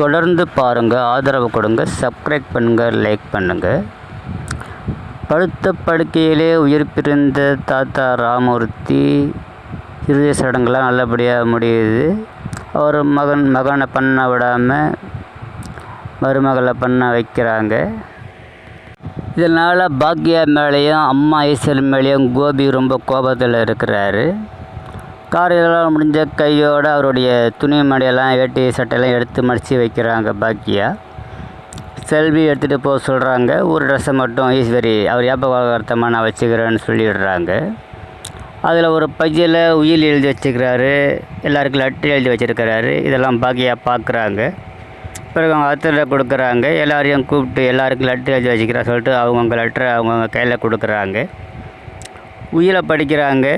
தொடர்ந்து பாருங்கள் ஆதரவு கொடுங்க சப்ஸ்கிரைப் பண்ணுங்கள் லைக் பண்ணுங்கள் படுத்த படுக்கையிலே உயிர் பிரிந்த தாத்தா ராமூர்த்தி இறுதி சடங்கெலாம் நல்லபடியாக முடியுது. அவர் மகன் மகனை பண்ண விடாமல் மருமகளை பண்ண வைக்கிறாங்க. இதனால் பாக்யா மேலேயும் அம்மா ஈஸ்வரன் மேலேயும் கோபி ரொம்ப கோபத்தில் இருக்கிறாரு. காரியெல்லாம் முடிஞ்ச கையோடு அவருடைய துணி மடியெல்லாம் வேட்டி சட்டையெல்லாம் எடுத்து மடித்து வைக்கிறாங்க பாக்கியா. செல்வி எடுத்துகிட்டு போக சொல்கிறாங்க ஒரு ட்ரெஸ்ஸை மட்டும் ஈஸ்வரி அவர் ஞாபகார்த்தமாக நான் வச்சுக்கிறேன்னு சொல்லிடுறாங்க. அதில் ஒரு பையில் உயில் எழுதி வச்சுக்கிறாரு. எல்லாருக்கும் லெட்டர் எழுதி வச்சுருக்கிறாரு. இதெல்லாம் பாக்கியா பார்க்குறாங்க பிறகு அவங்க அத்தனை கொடுக்குறாங்க. எல்லாரையும் கூப்பிட்டு எல்லாருக்கும் லெட்டர் எழுதி வச்சுக்கிறா சொல்லிட்டு அவங்கவுங்க லெட்டரை அவங்கவுங்க கையில் கொடுக்குறாங்க. உயிரை படிக்கிறாங்க.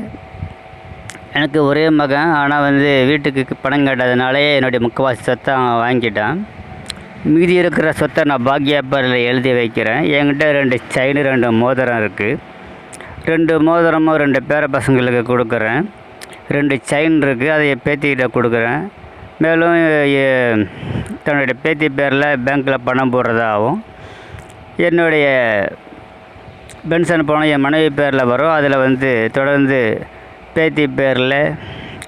எனக்கு ஒரே மகன் ஆனால் வந்து வீட்டுக்கு பணம் கேட்டதுனாலே என்னுடைய முக்கவாசி சொத்தை அவன் வாங்கிட்டான். மீதி இருக்கிற சொத்தை நான் பாக்யாப்பரில் எழுதி வைக்கிறேன். என்கிட்ட ரெண்டு செயின் ரெண்டு மோதிரம் இருக்குது ரெண்டு மோதிரமும் ரெண்டு பேர பசங்களுக்கு கொடுக்குறேன். ரெண்டு செயின் இருக்குது அதை என் பேத்திக்கிட்ட கொடுக்குறேன். மேலும் தன்னுடைய பேத்தி பேரில் பேங்க்கில் பணம் போடுறதாகவும் என்னுடைய பென்ஷன் பணம் என் மனைவி பேரில் வரும். அதில் வந்து தொடர்ந்து பேத்தி பேரில்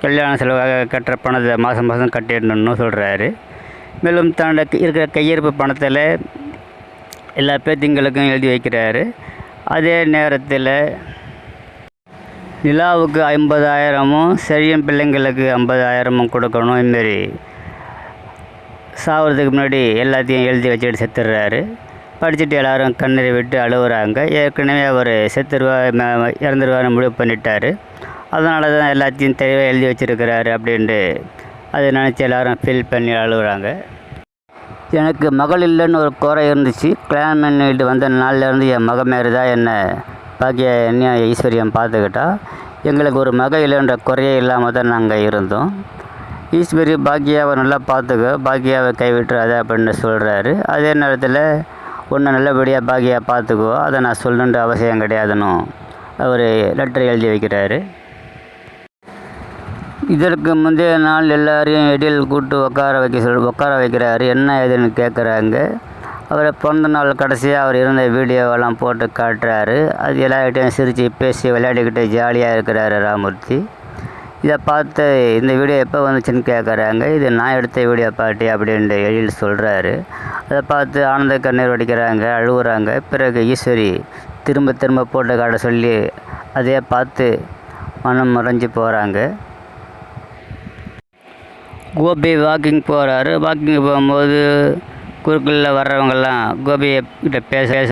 கல்யாண செலவாக கட்டுற பணத்தை மாதம் மாதம் கட்டிடணும்னு சொல்கிறாரு மேலும் தன்னோட இருக்கிற கையிருப்பு பணத்தில் எல்லா பேத்திங்களுக்கும் எழுதி வைக்கிறாரு. அதே நேரத்தில் நிலாவுக்கு ஐம்பதாயிரமும் செழியன் பிள்ளைங்களுக்கு ஐம்பதாயிரமும் கொடுக்கணும் இதுமாரி சாகிறதுக்கு முன்னாடி எல்லாத்தையும் எழுதி வச்சுட்டு செத்துடுறாரு படிச்சுட்டு எல்லோரும் கண்ணீரை விட்டு அழுகுறாங்க ஏற்கனவே அவர் செத்துருவா இறந்துருவான்னு முடிவு பண்ணிட்டார். அதனால தான் எல்லாத்தையும் தெளிவாக எழுதி வச்சுருக்கிறாரு அப்படின்ட்டு அதை நினச்சி எல்லோரும் ஃபீல் பண்ணி அழுகுறாங்க. எனக்கு மகள் இல்லைன்னு ஒரு குறை இருந்துச்சு. கல்யாணம் பண்ணிட்டு வந்த நாள்லேருந்து என் மக மாரி தான் என்னை பாக்கிய என்ன ஈஸ்வரியம் பார்த்துக்கிட்டா. எங்களுக்கு ஒரு மக இல்லைன்ற குறையே இல்லாமல் தான் நாங்கள் இருந்தோம். ஈஸ்வரி பாக்கியாவை நல்லா பார்த்துக்க பாக்கியாவை கைவிட்டுறாத அப்படின்னு சொல்கிறாரு அதே நேரத்தில் ஒன்று நல்லபடியாக பாக்கியா பார்த்துக்கோ அதை நான் சொல்லணுன்ற அவசியம் கிடையாதுன்னு அவர் லெட்டர் எழுதி வைக்கிறாரு. இதற்கு முந்தைய நாள் எல்லாரையும் எடியில் கூட்டு உட்கார வைக்க சொல் உட்கார வைக்கிறாரு. என்ன ஏதுன்னு கேட்குறாங்க அவரை பிறந்த நாள் கடைசியாக அவர் இருந்த வீடியோவெல்லாம் போட்டு காட்டுறாரு. அது எல்லார்கிட்டையும் சிரித்து பேசி விளையாடிக்கிட்டு ஜாலியாக இருக்கிறாரு ராமூர்த்தி. இதை பார்த்து இந்த வீடியோ எப்போ வந்துச்சுன்னு கேட்குறாங்க இது நான் எடுத்த வீடியோ பாட்டி அப்படின்ட்டு எழில் சொல்கிறாரு அதை பார்த்து ஆனந்த கண்ணீர் வடிக்கிறாங்க அழுகுறாங்க. பிறகு ஈஸ்வரி திரும்ப திரும்ப போட்டு காட்ட சொல்லி அதையே பார்த்து மனம் மறைஞ்சு போகிறாங்க கோபி வாக்கிங் போகிறாரு வாக்கிங் போகும்போது குறுக்கில் வர்றவங்கெல்லாம் கோபியை கிட்ட பேச